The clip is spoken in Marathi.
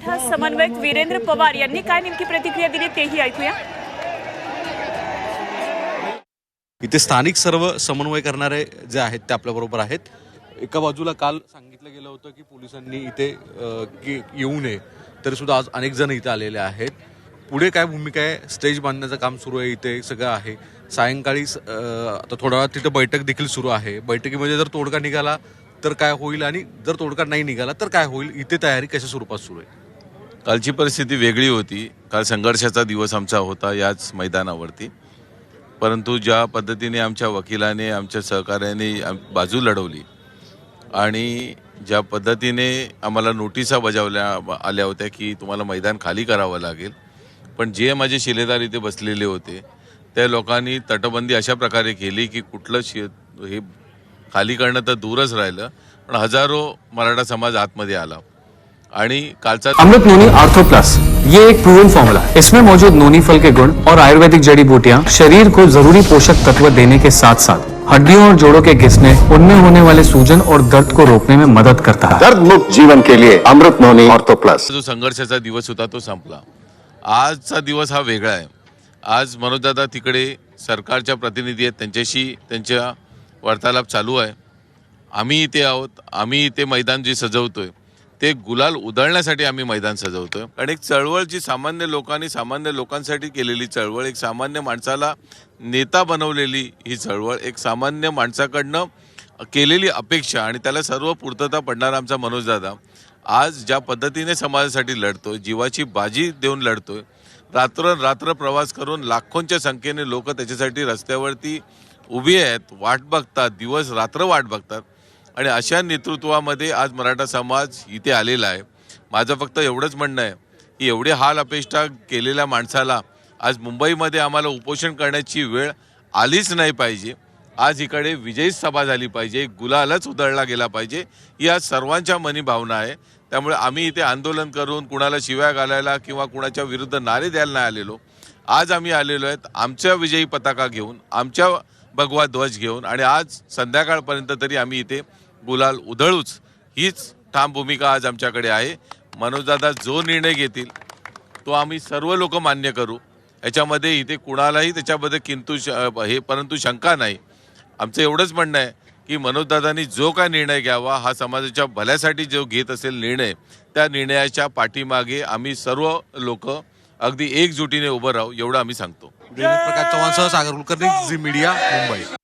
मराठा समन्वयक वीरेंद्र पवार यांनी काय नेमकी प्रतिक्रिया दिली तेही ऐकूया. इथे स्थानिक सर्व समन्वय करणारे जे आहेत ते आपल्याबरोबर आहेत. एका बाजूला काल सांगितलं गेलं होतं की पोलिसांनी इथे की येऊ नये तरी सुद्धा आज अनेक जण इथे आलेले आहेत. पुढे काय भूमिका आहे? स्टेज बांधण्याचं काम सुरू आहे इथे सगळं आहे. सायंकाळी आता थोडा वेळात तिथे बैठक देखील सुरू आहे. बैठकीमध्ये जर तोडगा निघाला तर काय होईल? आणि जर तोडगा नाही निघाला तर काय होईल? इथे तयारी कशा स्वरूपात सुरू आहे? कालची परिस्थिती वेगळी होती. काल संघर्षाचा दिवस आमचा होता याच मैदानावरती. परंतु ज्या पद्धतीने आमच्या वकिलाने आमच्या सहकार्याने आम- बाजू लढवली आणि ज्या पद्धतीने आम्हाला नोटिसा बजावल्या आल्या होत्या की तुम्हाला मैदान खाली करावं लागेल. पण जे माझे शिलेदार इथे बसलेले होते त्या लोकांनी तटबंदी अशा प्रकारे केली की कुठलं शि हे खाली करणं तर दूरच राहिलं. पण हजारो मराठा समाज आतमध्ये आला. आणि कालचा अमृत नोनी आर्थो प्लस ये एक प्रूवन फॉर्मूला है। इसमें मौजूद नोनी फल के गुण और आयुर्वेदिक जड़ी बूटियाँ शरीर को जरूरी पोषक तत्व देने के साथ साथ हड्डियों और जोड़ों के घिसने उनमें होने वाले सूजन और दर्द को रोकने में मदद करता है। दर्द मुक्त जीवन के लिए अमृत नोनी ऑर्थो प्लस जो संघर्षाचा दिवस होता तो संपला। आजचा दिवस हा वेगळा आहे. आज मनोजदादा तिकडे सरकारच्या प्रतिनिधी आहेत. त्यांच्याशी त्यांच्या वार्तालाप चालू आहे. आम्ही इथे आहोत. आम्ही इथे मैदान जे सजवतोय ते गुलाल उधळण्यासाठी आम्ही मैदान सजवतोय. आणि एक चळवळ जी सामान्य लोकांनी सामान्य लोकांसाठी केलेली चळवळ एक सामान्य माणसाला नेता बनवलेली ही चळवळ एक सामान्य माणसाकडनं केलेली अपेक्षा आणि त्याला सर्व पूर्तता पडणारा आमचा मनोजदादा आज ज्या पद्धतीने समाजासाठी लढतोय जीवाची बाजी देऊन लढतोय रात्र रात्र प्रवास करून लाखोंच्या संख्येने लोक त्याच्यासाठी रस्त्यावरती उभी आहेत वाट बघतात दिवस रात्र वाट बघतात. आणि अशा नेतृत्वामध्ये आज मराठा समाज इथे आलेला आहे. माझं फक्त एवढंच म्हणणं आहे की एवढे हाल अपेष्टा केलेल्या माणसाला आज मुंबईमध्ये आम्हाला उपोषण करण्याची वेळ आलीच नाही पाहिजे. आज इकडे विजयी सभा झाली पाहिजे गुलालच उधळला गेला पाहिजे ही आज सर्वांच्या मनी भावना आहे. त्यामुळे आम्ही इथे आंदोलन करून कुणाला शिव्या घालायला किंवा कुणाच्या विरुद्ध नारे द्यायला नाही आलेलो. आज आम्ही आलेलो आहेत आमच्या विजयी पताका घेऊन आमच्या भगवा ध्वज घेऊन आणि आज संध्याकाळपर्यंत तरी आम्ही इथे गुलाल उधळूच हीच ठाम भूमिका आज आमच्याकडे आहे. मनोजदादा जो निर्णय घेतील तो आम्ही सर्व लोक मान्य करू. याच्यामध्ये इथे कुणालाही त्याच्यामध्ये किंतु श- हे परंतु शंका नाही. आमचं एवढंच म्हणणं आहे की मनोजदादांनी जो काय निर्णय घ्यावा हा समाजाच्या भल्यासाठी जो घेत असेल निर्णय त्या निर्णयाच्या पाठीमागे आम्ही सर्व लोक अगदी एकजुटीने उभं राहू एवढं आम्ही सांगतो. प्रकाश चव्हाणसह सागर कुलकर्णी झी मीडिया मुंबई.